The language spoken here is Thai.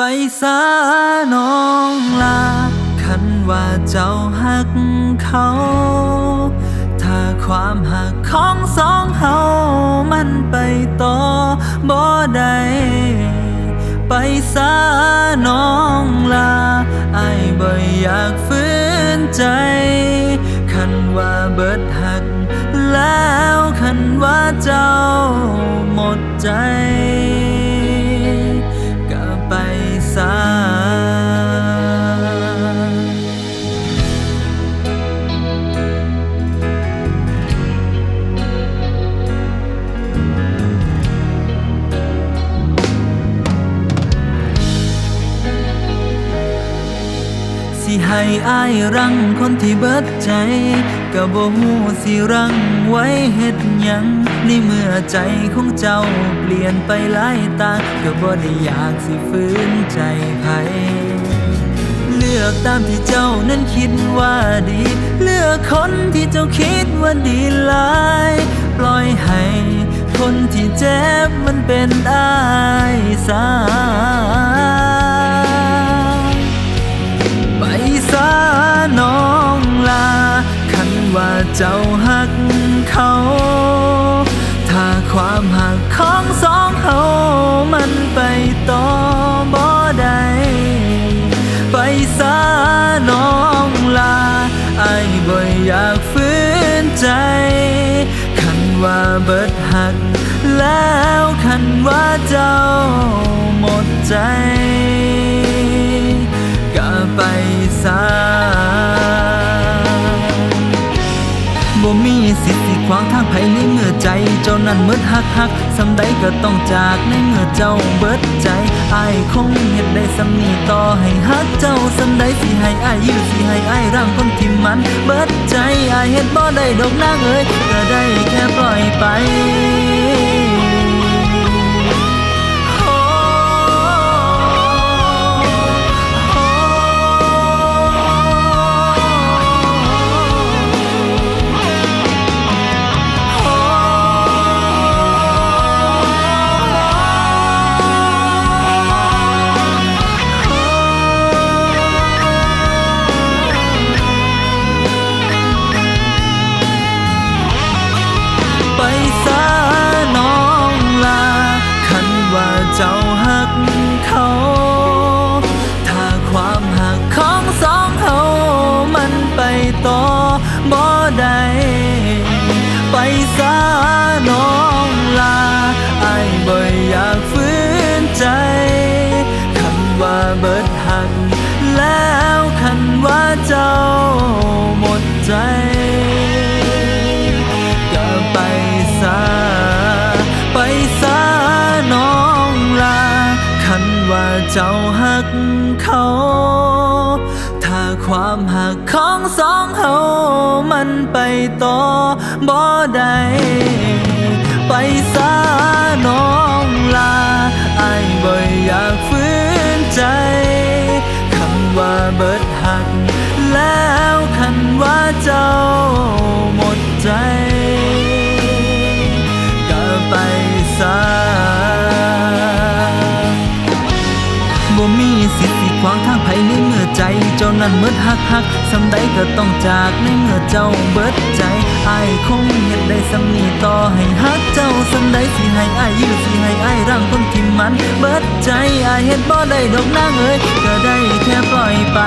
ไปสาน้องลา คันว่าเจ้าหักเขา ถ้าความหักของสองเฮามันไปต่อบ่ได้ไปสาน้องลาไอ้บ่อยากฝืนใจ คันว่าเบิดหัก แล้วคันว่าเจ้าหมดใจ ให้อายรังคนที่เบิดใจก็บ่ฮู้สิรังไว้เฮ็ดหยังในเมื่อใจของเจ้าเปลี่ยนไปหลายตาก็บ่ได้อยากสิฟื้นใจไผเลือกตามที่เจ้านั้นคิดว่าดี เลือกคนที่เจ้าคิดว่าดีหลาย ปล่อยให้คนที่เจ็บมันเป็นอายซา เจ้าหักเขา ถ้าความหักของสองเฮามันไปต่อบ่ได้ไปซาน้องลาไอ้บ่อยากฝืนใจคันว่าเบิดหัก แล้วคันว่าเจ้าหมดใจ ขวางทางไผในเมื่อใจเจ้านั้นมืดหักหักสำใดก็ต้องจากในเมื่อเจ้าเบิดใจอายคงเห็ดได้สำนีต่อให้หักเจ้าสำใดสิให้อายยื้อสิให้อายร่างคนที่มันเบิดใจอายเห็ดบ่ได้ดอกนางเอ้ยก็ได้แค่ปล่อยไป ต่อบ่ได้ไปซาน้องลาไอ้บ่อยากฝืนใจคันว่าเบิดหักแล้วคันว่าเจ้าหมดใจก็ไปซาไปซาน้องลาคันว่าเจ้าห ความหักของสองเฮามันไปต่อบ่ได้ไปซาน้องลาไอ้บ่อยากฟื้นใจคำว่าเบิดหักแล้วคันว่าเจ้า นั้นเมิดฮักฮักสำใดก็ต้องจากในเมื่อเจ้าเบิดใจไอ้คงเห็ดได้สำนีต่อให้ฮักเจ้าสำใดสิให้ไอ้ยืดสิให้ไอ้ร่างคนที่มัน เบิดใจไอ้เห็ดบ่ได้ดอกนางเอ้ยก็ได้แค่ปล่อยไป